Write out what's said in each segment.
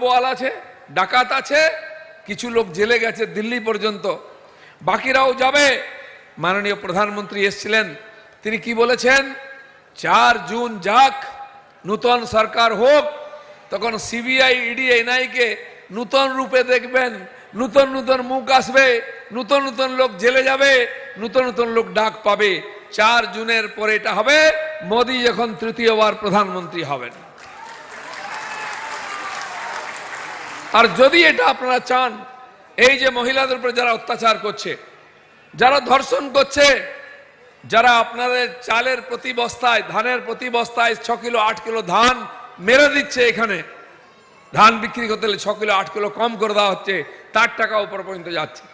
বোয়াল আছে, ডাকাত আছে, কিছু লোক জেলে গেছে দিল্লি পর্যন্ত। বাকিরাও যাবে। মাননীয় প্রধানমন্ত্রী এসছিলেন। তিনি কি বলেছেন? চার জুন যাক, নূতন সরকার হোক, তখন সিবিআই, ইডি এনআইকে নূতন রূপে দেখবেন। নূতন নূতন মুখ আসবে, নূতন নূতন লোক জেলে যাবে, নূতন নূতন লোক ডাক পাবে। চার জুনের পরে এটা হবে, মোদী যখন তৃতীয়বার প্রধানমন্ত্রী হবেন। আর যদি এটা আপনারা চান, এই যে মহিলাদের উপর যারা অত্যাচার করছে, যারা ধর্ষণ করছে, যারা আপনাদের চালের প্রতি বস্তায়, ধানের প্রতি বস্তায় ছ কিলো, আট কিলো ধান মেরে দিচ্ছে এখানে, ধান বিক্রি করতে হলে ছ কিলো, আট কিলো কম করে দেওয়া হচ্ছে, তার টাকা উপর পর্যন্ত যাচ্ছে।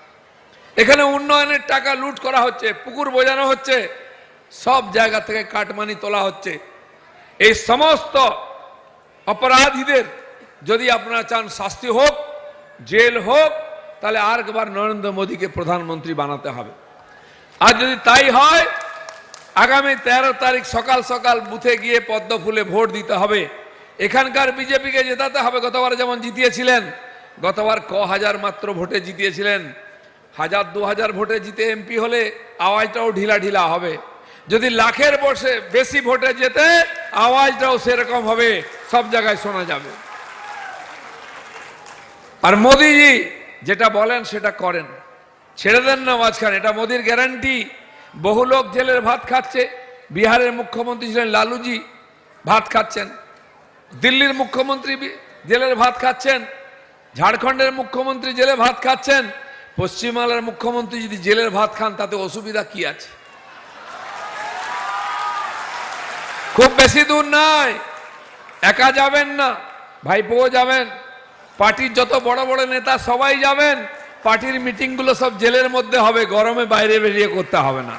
এখানে উন্নয়নের টাকা লুট করা হচ্ছে, পুকুর বোঝানো হচ্ছে, সব জায়গা থেকে কাটমানি তোলা হচ্ছে। এই সমস্ত অপরাধীদের যদি আপনারা চান শাস্তি হোক, জেল হোক, তাহলে আর একবার নরেন্দ্র মোদীকে প্রধানমন্ত্রী বানাতে হবে। আর যদি তাই হয়, আগামী তেরো তারিখ সকাল সকাল বুথে গিয়ে পদ্ম ফুলে ভোট দিতে হবে। এখানকার বিজেপিকে জেতাতে হবে। গতবার যেমন জিতিয়েছিলেন, গতবার ক হাজার মাত্র ভোটে জিতিয়েছিলেন। হাজার, দু হাজার ভোটে জিতে এমপি হলে আওয়াজটাও ঢিলা ঢিলা হবে। যদি লাখের বসে বেশি ভোটে যেতে আওয়াজটাও সেরকম হবে। সব জায়গায় শোনা যাবে। আর মোদিজি যেটা বলেন সেটা করেন। ছেড়ে দেন না মাঝখানে, এটা মোদির গ্যারান্টি। বহু লোক জেলের ভাত খাচ্ছে। বিহারের মুখ্যমন্ত্রী ছিলেন লালুজি, ভাত খাচ্ছেন। দিল্লির মুখ্যমন্ত্রী জেলের ভাত খাচ্ছেন। ঝাড়খণ্ডের মুখ্যমন্ত্রী জেলে ভাত খাচ্ছেন। পশ্চিমবাংলার মুখ্যমন্ত্রী যদি জেলের ভাত খান, তাতে অসুবিধা কি আছে? খুব বেশি দূর নয়। একা যাবেন না। ভাইপোও যাবেন। পার্টির যত বড় বড় নেতা সবাই যাবেন, পার্টির মিটিংগুলো সব জেলের মধ্যে হবে, গরমে বাইরে বেরিয়ে করতে হবে না।